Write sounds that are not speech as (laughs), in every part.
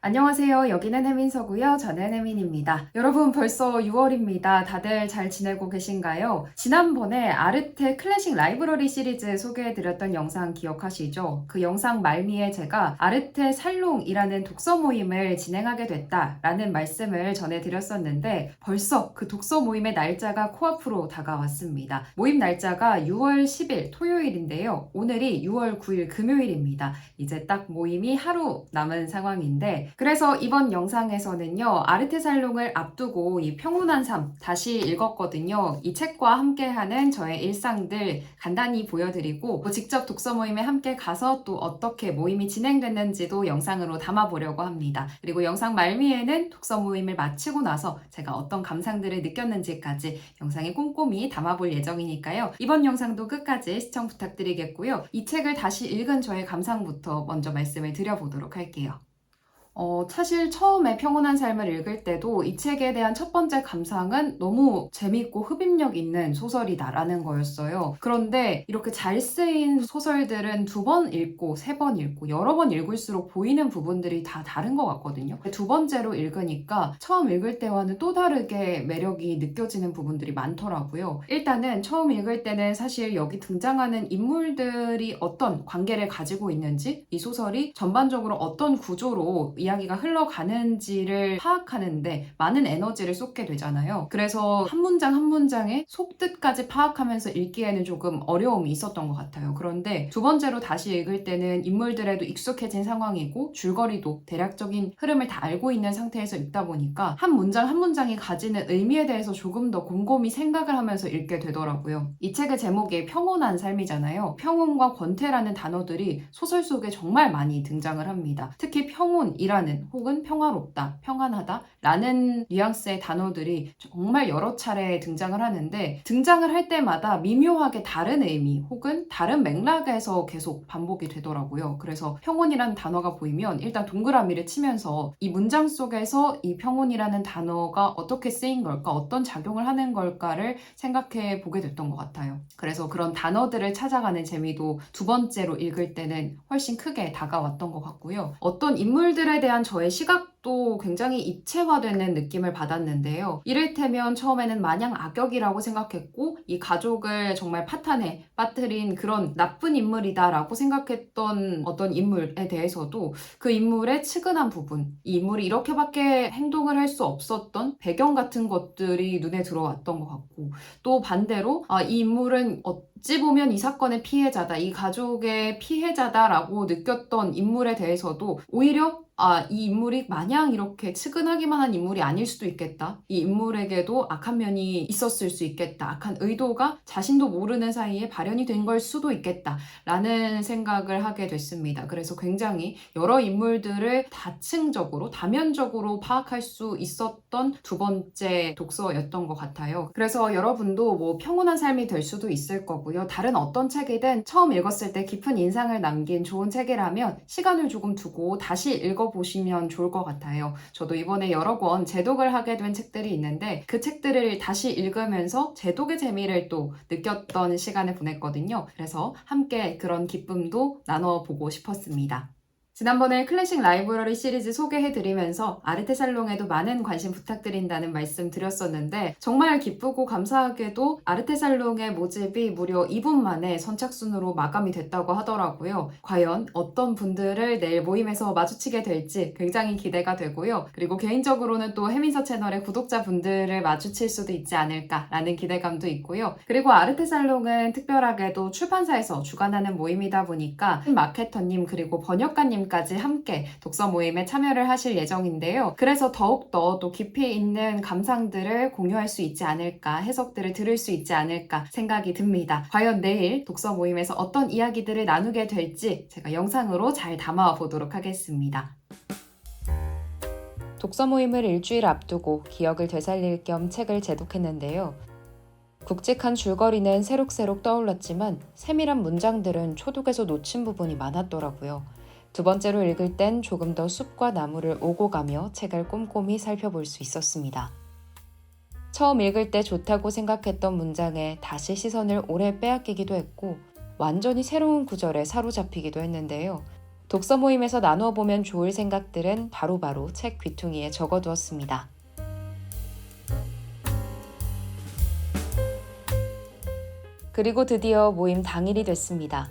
안녕하세요. 여기는 혜민서고요. 저는 혜민입니다. 여러분 벌써 6월입니다. 다들 잘 지내고 계신가요? 지난번에 아르테 클래식 라이브러리 시리즈 소개해드렸던 영상 기억하시죠? 그 영상 말미에 제가 아르테 살롱이라는 독서 모임을 진행하게 됐다라는 말씀을 전해드렸었는데 벌써 그 독서 모임의 날짜가 코앞으로 다가왔습니다. 모임 날짜가 6월 10일 토요일인데요. 오늘이 6월 9일 금요일입니다. 이제 딱 모임이 하루 남은 상황인데 그래서 이번 영상에서는요 아르테 살롱을 앞두고 이 평온한 삶 다시 읽었거든요. 이 책과 함께하는 저의 일상들 간단히 보여드리고 또 직접 독서 모임에 함께 가서 또 어떻게 모임이 진행됐는지도 영상으로 담아보려고 합니다. 그리고 영상 말미에는 독서 모임을 마치고 나서 제가 어떤 감상들을 느꼈는지까지 영상에 꼼꼼히 담아볼 예정이니까요. 이번 영상도 끝까지 시청 부탁드리겠고요. 이 책을 다시 읽은 저의 감상부터 먼저 말씀을 드려보도록 할게요 어, 사실 처음에 평온한 삶을 읽을 때도 이 책에 대한 첫 번째 감상은 너무 재밌고 흡입력 있는 소설이다라는 거였어요. 그런데 이렇게 잘 쓰인 소설들은 두 번 읽고 세 번 읽고 여러 번 읽을수록 보이는 부분들이 다 다른 것 같거든요. 두 번째로 읽으니까 처음 읽을 때와는 또 다르게 매력이 느껴지는 부분들이 많더라고요. 일단은 처음 읽을 때는 사실 여기 등장하는 인물들이 어떤 관계를 가지고 있는지 이 소설이 전반적으로 어떤 구조로 이야기가 흘러가는지를 파악하는데 많은 에너지를 쏟게 되잖아요. 그래서 한 문장 한 문장의 속뜻까지 파악하면서 읽기에는 조금 어려움이 있었던 것 같아요. 그런데 두 번째로 다시 읽을 때는 인물들에도 익숙해진 상황이고 줄거리도 대략적인 흐름을 다 알고 있는 상태에서 읽다 보니까 한 문장 한 문장이 가지는 의미에 대해서 조금 더 곰곰이 생각을 하면서 읽게 되더라고요. 이 책의 제목이 평온한 삶이잖아요. 평온과 권태라는 단어들이 소설 속에 정말 많이 등장을 합니다. 특히 평온 이 라는 혹은 평화롭다, 평안하다 라는 뉘앙스의 단어들이 정말 여러 차례 등장을 하는데 등장을 할 때마다 미묘하게 다른 의미 혹은 다른 맥락에서 계속 반복이 되더라고요. 그래서 평온이라는 단어가 보이면 일단 동그라미를 치면서 이 문장 속에서 이 평온이라는 단어가 어떻게 쓰인 걸까, 어떤 작용을 하는 걸까를 생각해 보게 됐던 것 같아요. 그래서 그런 단어들을 찾아가는 재미도 두 번째로 읽을 때는 훨씬 크게 다가왔던 것 같고요. 어떤 인물들에 대한 저의 시각 도 굉장히 입체화되는 느낌을 받았는데요. 이를테면 처음에는 마냥 악역이라고 생각했고 이 가족을 정말 파탄에 빠뜨린 그런 나쁜 인물이다라고 생각했던 어떤 인물에 대해서도 그 인물의 측은한 부분, 이 인물이 이렇게밖에 행동을 할 수 없었던 배경 같은 것들이 눈에 들어왔던 것 같고 또 반대로 아, 이 인물은 어찌 보면 이 사건의 피해자다, 이 가족의 피해자다라고 느꼈던 인물에 대해서도 오히려 아, 이 인물이 마냥 이렇게 측은하기만 한 인물이 아닐 수도 있겠다. 이 인물에게도 악한 면이 있었을 수 있겠다. 악한 의도가 자신도 모르는 사이에 발현이 된 걸 수도 있겠다. 라는 생각을 하게 됐습니다. 그래서 굉장히 여러 인물들을 다층적으로, 다면적으로 파악할 수 있었던 두 번째 독서였던 것 같아요. 그래서 여러분도 뭐 평온한 삶이 될 수도 있을 거고요. 다른 어떤 책이든 처음 읽었을 때 깊은 인상을 남긴 좋은 책이라면 시간을 조금 두고 다시 읽어 보시면 좋을 것 같아요. 저도 이번에 여러 권 재독을 하게 된 책들이 있는데 그 책들을 다시 읽으면서 재독의 재미를 또 느꼈던 시간을 보냈거든요. 그래서 함께 그런 기쁨도 나눠보고 싶었습니다. 지난번에 클래식 라이브러리 시리즈 소개해드리면서 아르테살롱에도 많은 관심 부탁드린다는 말씀 드렸었는데 정말 기쁘고 감사하게도 아르테살롱의 모집이 무려 2분 만에 선착순으로 마감이 됐다고 하더라고요. 과연 어떤 분들을 내일 모임에서 마주치게 될지 굉장히 기대가 되고요. 그리고 개인적으로는 또 해민서 채널의 구독자분들을 마주칠 수도 있지 않을까라는 기대감도 있고요. 그리고 아르테살롱은 특별하게도 출판사에서 주관하는 모임이다 보니까 마케터님 그리고 번역가님 까지 함께 독서 모임에 참여를 하실 예정인데요. 그래서 더욱더 또 깊이 있는 감상들을 공유할 수 있지 않을까, 해석들을 들을 수 있지 않을까 생각이 듭니다. 과연 내일 독서 모임에서 어떤 이야기들을 나누게 될지 제가 영상으로 잘 담아 보도록 하겠습니다. 독서 모임을 일주일 앞두고 기억을 되살릴 겸 책을 재독했는데요. 굵직한 줄거리는 새록새록 떠올랐지만 세밀한 문장들은 초독에서 놓친 부분이 많았더라고요. 두 번째로 읽을 땐 조금 더 숲과 나무를 오고 가며 책을 꼼꼼히 살펴볼 수 있었습니다. 처음 읽을 때 좋다고 생각했던 문장에 다시 시선을 오래 빼앗기기도 했고 완전히 새로운 구절에 사로잡히기도 했는데요. 독서 모임에서 나누어 보면 좋을 생각들은 바로바로 책 귀퉁이에 적어두었습니다. 그리고 드디어 모임 당일이 됐습니다.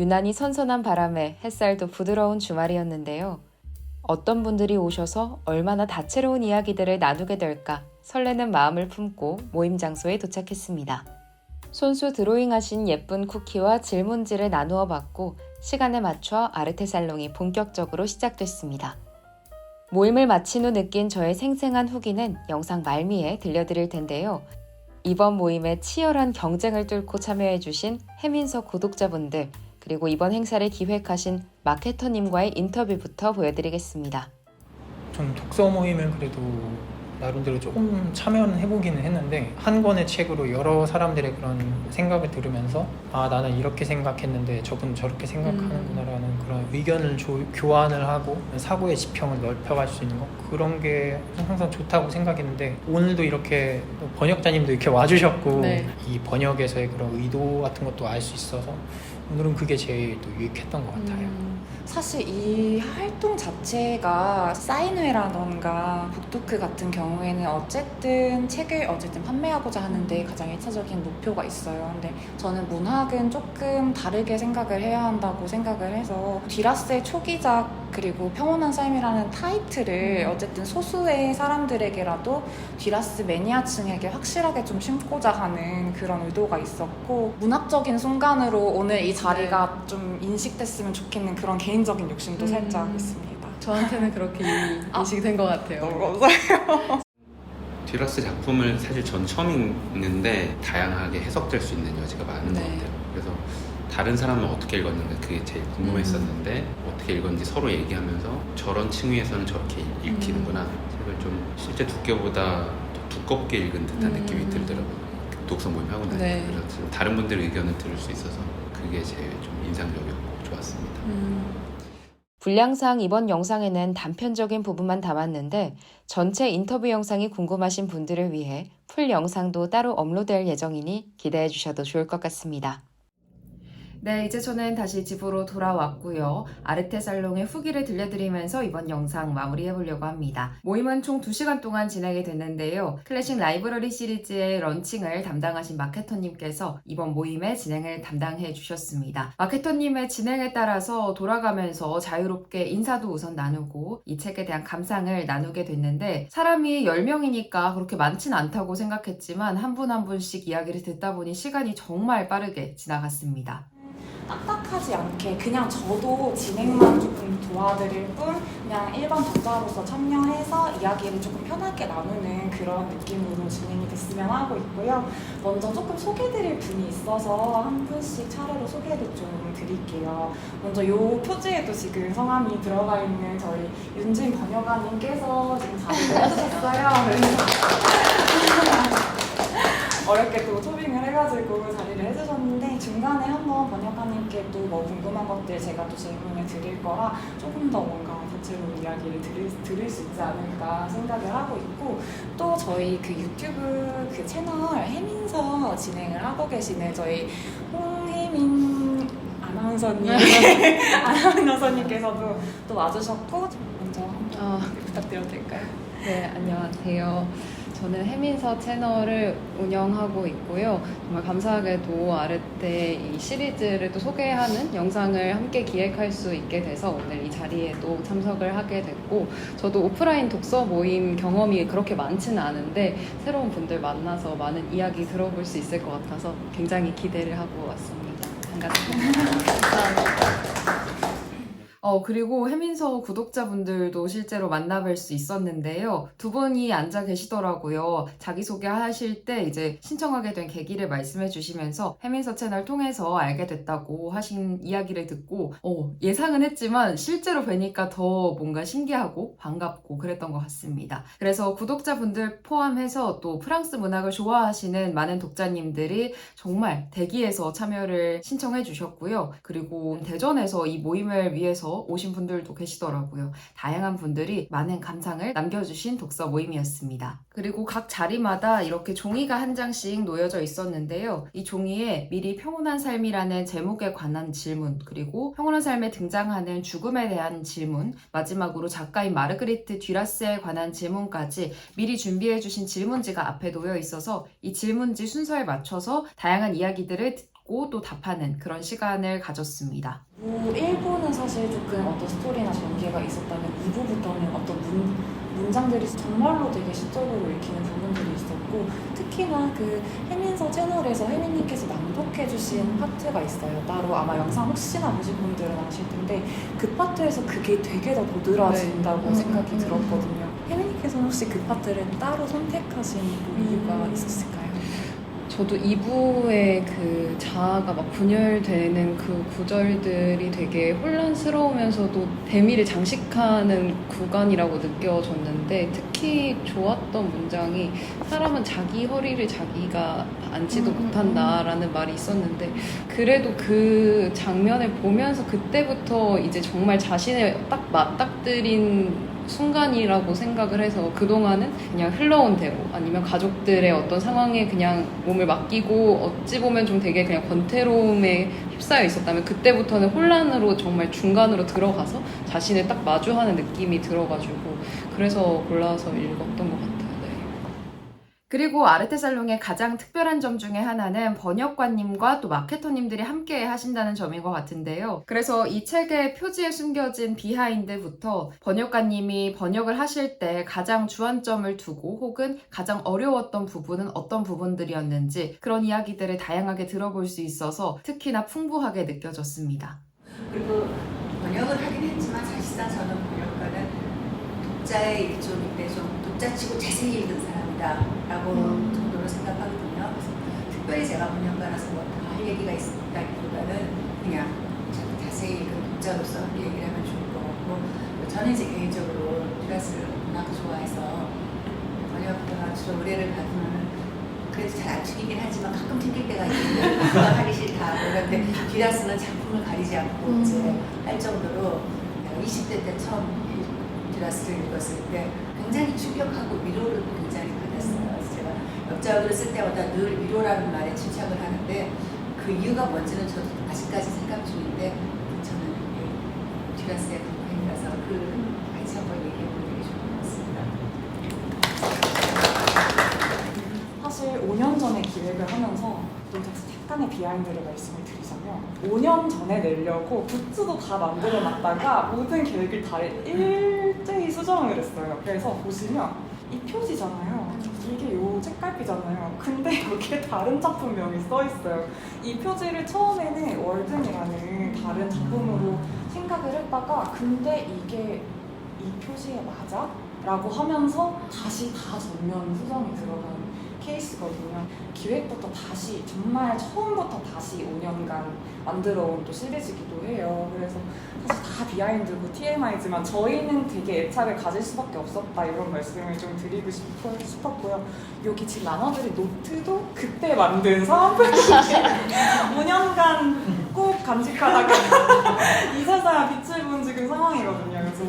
유난히 선선한 바람에 햇살도 부드러운 주말이었는데요. 어떤 분들이 오셔서 얼마나 다채로운 이야기들을 나누게 될까 설레는 마음을 품고 모임 장소에 도착했습니다. 손수 드로잉하신 예쁜 쿠키와 질문지를 나누어 받고 시간에 맞춰 아르테 살롱이 본격적으로 시작됐습니다. 모임을 마친 후 느낀 저의 생생한 후기는 영상 말미에 들려드릴 텐데요. 이번 모임에 치열한 경쟁을 뚫고 참여해주신 해민서 구독자분들, 그리고 이번 행사를 기획하신 마케터님과의 인터뷰부터 보여드리겠습니다. 전 독서 모임을 그래도 나름대로 조금 참여는 해보기는 했는데 한 권의 책으로 여러 사람들의 그런 생각을 들으면서 아 나는 이렇게 생각했는데 저분 저렇게 생각하는구나라는 그런 의견을 조- 교환을 하고 사고의 지평을 넓혀갈 수 있는 거 그런 게 항상 좋다고 생각했는데 오늘도 이렇게 또 번역자님도 이렇게 와주셨고 네. 이 번역에서의 그런 의도 같은 것도 알 수 있어서 오늘은 그게 제일 또 유익했던 것 같아요. 음, 사실 이 활동 자체가 사인회라던가 북토크 같은 경우에는 어쨌든 책을 어쨌든 판매하고자 하는데 가장 1차적인 목표가 있어요. 근데 저는 문학은 조금 다르게 생각을 해야 한다고 생각을 해서 디라스의 초기작 그리고 평온한 삶이라는 타이틀을 어쨌든 소수의 사람들에게라도 디라스 매니아층에게 확실하게 좀 심고자 하는 그런 의도가 있었고 문학적인 순간으로 오늘 이 자리가 좀 인식됐으면 좋겠는 그런 개인적인 욕심도 음. 살짝 있습니다. 저한테는 그렇게 이미 (laughs) 인식이 된것 같아요. 디라스 작품을 사실 전 처음 읽는데 다양하게 해석될 수 있는 여지가 많은 네. 것 같아요. 그래서 다른 사람은 어떻게 읽었는가 그게 제일 궁금했었는데 어떻게 읽었는지 서로 얘기하면서 저런 층위에서는 저렇게 읽- 읽히는구나 책을 좀 실제 두께보다 더 두껍게 읽은 듯한 음. 느낌이 들더라고요. 그 독서 모임 하고 나니까 네. 그래서 좀 다른 분들의 의견을 들을 수 있어서 그게 제일 좀 인상적이었고 좋았습니다. 음, 분량상 이번 영상에는 단편적인 부분만 담았는데 전체 인터뷰 영상이 궁금하신 분들을 위해 풀 영상도 따로 업로드될 예정이니 기대해 주셔도 좋을 것 같습니다. 네, 이제 저는 다시 집으로 돌아왔고요. 아르테 살롱의 후기를 들려드리면서 이번 영상 마무리해보려고 합니다. 모임은 총 2시간 동안 진행이 됐는데요. 클래식 라이브러리 시리즈의 런칭을 담당하신 마케터님께서 이번 모임의 진행을 담당해 주셨습니다. 마케터님의 진행에 따라서 돌아가면서 자유롭게 인사도 우선 나누고 이 책에 대한 감상을 나누게 됐는데 사람이 10명이니까 그렇게 많진 않다고 생각했지만 한 분 한 분씩 이야기를 듣다 보니 시간이 정말 빠르게 지나갔습니다. 딱딱하지 않게 그냥 저도 진행만 조금 도와드릴 뿐 그냥 일반 독자로서 참여해서 이야기를 조금 편하게 나누는 그런 느낌으로 진행이 됐으면 하고 있고요. 먼저 조금 소개드릴 분이 있어서 한 분씩 차례로 소개를 좀 드릴게요. 먼저 요 표지에도 지금 성함이 들어가 있는 저희 윤진 번역가님께서 지금 자리를 해주셨어요. 어렵게 또 초빙을 해가지고 자리를 해주셨는데 중간에 한번 번역가님께 또 뭐 궁금한 것들 제가 또 질문을 드릴 거라 조금 더 뭔가 다채로운 이야기를 들을, 들을 수 있지 않을까 생각을 하고 있고 또 저희 그 유튜브 그 채널 해민서 진행을 하고 계시는 저희 홍혜민 아나운서님 (laughs) 아나운서님께서도 또 와주셨고 먼저 어, 부탁드려도 될까요? 네, 안녕하세요. 저는 해민서 채널을 운영하고 있고요. 정말 감사하게도 아르테 이 시리즈를 또 소개하는 영상을 함께 기획할 수 있게 돼서 오늘 이 자리에 또 참석을 하게 됐고, 저도 오프라인 독서 모임 경험이 그렇게 많지는 않은데, 새로운 분들 만나서 많은 이야기 들어볼 수 있을 것 같아서 굉장히 기대를 하고 왔습니다. 반갑습니다. (laughs) 어, 그리고 해민서 구독자분들도 실제로 만나뵐 수 있었는데요. 두 분이 앉아 계시더라고요. 자기소개 하실 때 이제 신청하게 된 계기를 말씀해 주시면서 해민서 채널 통해서 알게 됐다고 하신 이야기를 듣고, 어, 예상은 했지만 실제로 뵈니까 더 뭔가 신기하고 반갑고 그랬던 것 같습니다. 그래서 구독자분들 포함해서 또 프랑스 문학을 좋아하시는 많은 독자님들이 정말 대기에서 참여를 신청해 주셨고요. 그리고 대전에서 이 모임을 위해서 해서 오신 분들도 계시더라고요. 다양한 분들이 많은 감상을 남겨주신 독서 모임이었습니다. 그리고 각 자리마다 이렇게 종이가 한 장씩 놓여져 있었는데요. 이 종이에 미리 평온한 삶이라는 제목에 관한 질문, 그리고 평온한 삶에 등장하는 죽음에 대한 질문, 마지막으로 작가인 마르그리트 듀라스에 관한 질문까지 미리 준비해 주신 질문지가 앞에 놓여 있어서 이 질문지 순서에 맞춰서 다양한 이야기들을 듣고 또 답하는 그런 시간을 가졌습니다. 뭐 1부는 사실 조금 어떤 스토리나 전개가 있었다면 2부부터는 어떤 문, 문장들이 정말로 되게 시적으로 읽히는 부분들이 있었고 특히나 그 해민서 채널에서 혜민님께서 낭독해 주신 파트가 있어요. 따로 아마 영상 혹시나 보신 분들은 아실 텐데 그 파트에서 그게 되게 더 도드라진다고 네. 음, 생각이 음, 음. 들었거든요. 혜민님께서는 혹시 그 파트를 따로 선택하신 뭐 이유가 음. 있었을까요? 저도 2부의 그 자아가 막 분열되는 그 구절들이 되게 혼란스러우면서도 대미를 장식하는 구간이라고 느껴졌는데 특히 좋았던 문장이 사람은 자기 허리를 자기가 앉지도 음, 음, 못한다라는 말이 있었는데 그래도 그 장면을 보면서 그때부터 이제 정말 자신을 딱 맞닥뜨린 순간이라고 생각을 해서 그동안은 그냥 흘러온 대로 아니면 가족들의 어떤 상황에 그냥 몸을 맡기고 어찌 보면 좀 되게 그냥 권태로움에 휩싸여 있었다면 그때부터는 혼란으로 정말 중간으로 들어가서 자신을 딱 마주하는 느낌이 들어가지고 그래서 골라서 읽었던 것 같아요. 네. 그리고 아르테살롱의 가장 특별한 점 중에 하나는 번역관님과 또 마케터님들이 함께 하신다는 점인 것 같은데요. 그래서 이 책의 표지에 숨겨진 비하인드부터 번역관님이 번역을 하실 때 가장 주안점을 두고 혹은 가장 어려웠던 부분은 어떤 부분들이었는지 그런 이야기들을 다양하게 들어볼 수 있어서 특히나 풍부하게 느껴졌습니다. 그리고 번역을 하긴 했지만 사실상 저는 번역가는 독자의 일종인데 좀 독자치고 자세히 읽은 사람 이다라고 음. 정도로 생각하거든요. 그래서 특별히 제가 번역가라서 뭐할 얘기가 있다기보다는 그냥 좀 자세히 읽은 독자로서 이 얘기를 하면 좋을 것 같고 저는 이제 개인적으로 듀라스를 워낙 좋아해서 번역가가 주로 의뢰를 받으면 그래도 잘 안 튀기긴 하지만 가끔 튀길 때가 있는데 그건 하기 싫다. 그런데 듀라스는 작품을 가리지 않고 음. 이제 할 정도로 내가 20대 때 처음 이 듀라스를 읽었을 때 굉장히 충격하고 위로를 굉장히 역작을 쓸 때마다 늘 위로라는 말에 집착을 하는데 그 이유가 뭔지는 저도 아직까지 생각 중인데 저는 이 듀라스의 감독님이라서 그 같이 한번 얘기해 보는 게 좋을 것 같습니다. 사실 5년 전에 기획을 하면서 좀 약간의 비하인드를 말씀을 드리자면 5년 전에 내려고 굿즈도 다 만들어 놨다가 모든 계획을 다 일제히 수정을 했어요. 그래서 보시면 이 표지잖아요. 이게 요 책갈피잖아요. 근데 (laughs) 여기에 다른 작품명이 써 있어요. 이 표지를 처음에는 월든이라는 다른 작품으로 생각을 했다가 근데 이게 이 표지에 맞아? 라고 하면서 다시 다 전면 수정이 들어간 케이스거든요. 기획부터 다시 정말 처음부터 다시 5년간 만들어온 또 시리즈기도 해요. 그래서 사실 다 비하인드고 TMI지만 저희는 되게 애착을 가질 수밖에 없었다 이런 말씀을 좀 드리고 싶어, 싶었고요. 여기 지금 나눠드린 노트도 그때 만든 사람들이 5년간 (laughs) 꼭 간직하다가 (laughs) 이 세상 빛을 본 지금 상황이거든요. 그래서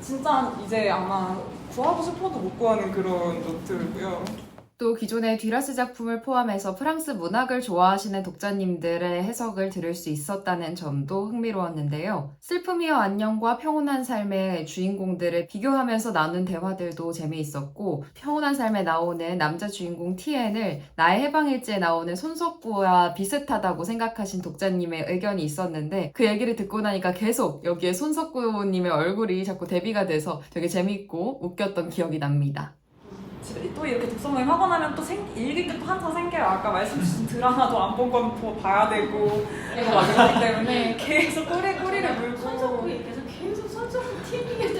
진짜 이제 아마 구하고 싶어도 못 구하는 그런 노트고요. 또 기존의 듀라스 작품을 포함해서 프랑스 문학을 좋아하시는 독자님들의 해석을 들을 수 있었다는 점도 흥미로웠는데요. 슬픔이여 안녕과 평온한 삶의 주인공들을 비교하면서 나눈 대화들도 재미있었고 평온한 삶에 나오는 남자 주인공 티엔을 나의 해방일지에 나오는 손석구와 비슷하다고 생각하신 독자님의 의견이 있었는데 그 얘기를 듣고 나니까 계속 여기에 손석구님의 얼굴이 자꾸 대비가 돼서 되게 재미있고 웃겼던 기억이 납니다. 집에 또 이렇게 독서 모임 하고 나면 또 생, 읽을 게 또 한참 생겨요. 아까 말씀 주신 드라마도 안 본건더 봐야 되고. 이거 막 이러기 때문에 계속 꼬리 꼬리를 물고. 손석구 얘기해서 계속 손석구 TV에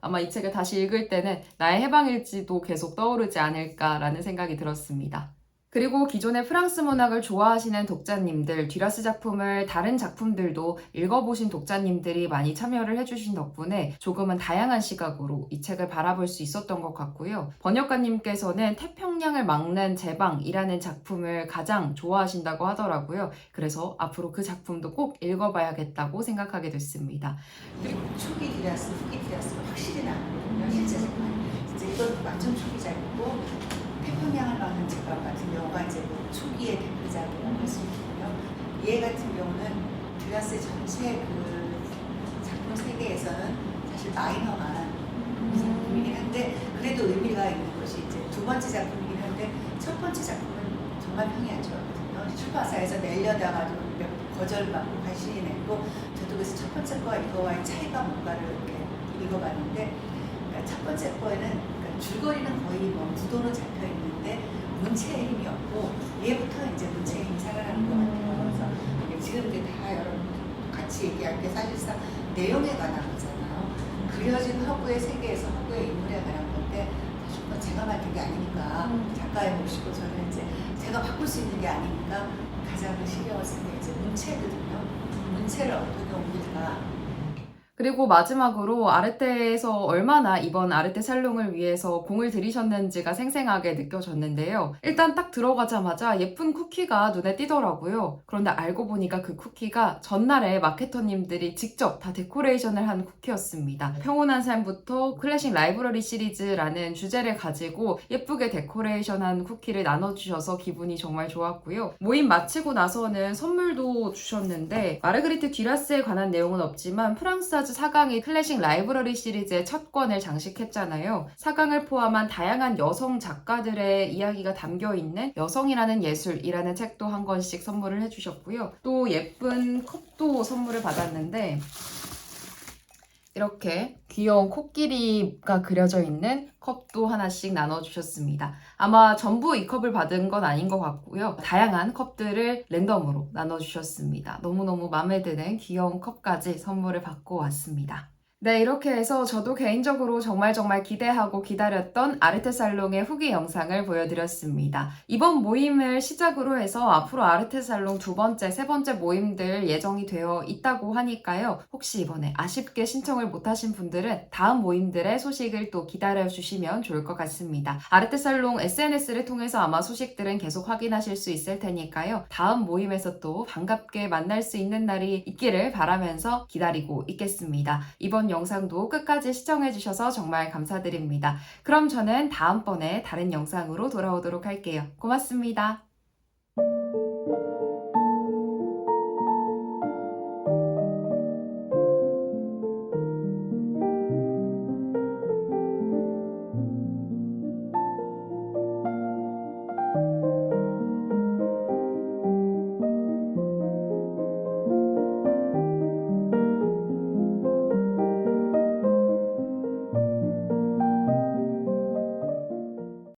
아마 이 책을 다시 읽을 때는 나의 해방일지도 계속 떠오르지 않을까라는 생각이 들었습니다. 그리고 기존의 프랑스 문학을 좋아하시는 독자님들, 듀라스 작품을 다른 작품들도 읽어보신 독자님들이 많이 참여를 해주신 덕분에 조금은 다양한 시각으로 이 책을 바라볼 수 있었던 것 같고요. 번역가님께서는 태평양을 막는 제방이라는 작품을 가장 좋아하신다고 하더라고요. 그래서 앞으로 그 작품도 꼭 읽어봐야겠다고 생각하게 됐습니다. 그리고 초기 디라스, 후기 디라스가 확실히 나거든요. 실제 정말. 이제 이건 완전 초기 작이고 태 평양을 막는 제방 같은 경우가 이제 뭐 초기의 대표작이라고 할 수 있고요. 얘 같은 경우는 디라스 전체 그 작품 세계에서는 사실 마이너한 작품이긴 한데 그래도 의미가 있는 것이 이제 두 번째 작품이긴 한데 첫 번째 작품은 정말 평이 안 좋았거든요. 출판사에서 내려다가도 몇 거절받고 발신이 냈고 저도 그래서 첫 번째 거 이거와의 차이가 뭔가를 이렇게 읽어봤는데 그러니까 첫 번째 거에는 그러니까 줄거리는 거의 뭐 무도로 잡혀 있는데 문체의 힘이 없고 얘부터 이제 문체의 힘이 살아나는 것 같아요. 그래서 이게 지금 이제 다 여러분 같이 얘기할 게 사실상 내용에 관한 거잖아요. 그려진 허구의 세계에서 허구의 인물에 관한 건데 사실 그건 제가 만든 게 아니니까 작가의 몫이고 저는 이제 제가 바꿀 수 있는 게 아니니까 가장 신경을 쓴게 이제 문체거든요. 문체를 어떻게 옮길까 그리고 마지막으로 아르테에서 얼마나 이번 아르테 살롱을 위해서 공을 들이셨는지가 생생하게 느껴졌는데요. 일단 딱 들어가자마자 예쁜 쿠키가 눈에 띄더라고요. 그런데 알고 보니까 그 쿠키가 전날에 마케터님들이 직접 다 데코레이션을 한 쿠키였습니다. 평온한 삶부터 클래식 라이브러리 시리즈라는 주제를 가지고 예쁘게 데코레이션한 쿠키를 나눠주셔서 기분이 정말 좋았고요. 모임 마치고 나서는 선물도 주셨는데 마르그리트 듀라스에 관한 내용은 없지만 프랑스 아즈 4강이 클래식 라이브러리 시리즈의 첫 권을 장식했잖아요. 4강을 포함한 다양한 여성 작가들의 이야기가 담겨 있는 여성이라는 예술이라는 책도 한 권씩 선물을 해주셨고요. 또 예쁜 컵도 선물을 받았는데 이렇게 귀여운 코끼리가 그려져 있는 컵도 하나씩 나눠주셨습니다. 아마 전부 이 컵을 받은 건 아닌 것 같고요. 다양한 컵들을 랜덤으로 나눠주셨습니다. 너무너무 마음에 드는 귀여운 컵까지 선물을 받고 왔습니다. 네, 이렇게 해서 저도 개인적으로 정말 정말 기대하고 기다렸던 아르테 살롱의 후기 영상을 보여드렸습니다. 이번 모임을 시작으로 해서 앞으로 아르테 살롱 두 번째, 세 번째 모임들 예정이 되어 있다고 하니까요. 혹시 이번에 아쉽게 신청을 못하신 분들은 다음 모임들의 소식을 또 기다려주시면 좋을 것 같습니다. 아르테 살롱 SNS를 통해서 아마 소식들은 계속 확인하실 수 있을 테니까요. 다음 모임에서 또 반갑게 만날 수 있는 날이 있기를 바라면서 기다리고 있겠습니다. 이번 영상도 끝까지 시청해주셔서 정말 감사드립니다. 그럼 저는 다음번에 다른 영상으로 돌아오도록 할게요. 고맙습니다.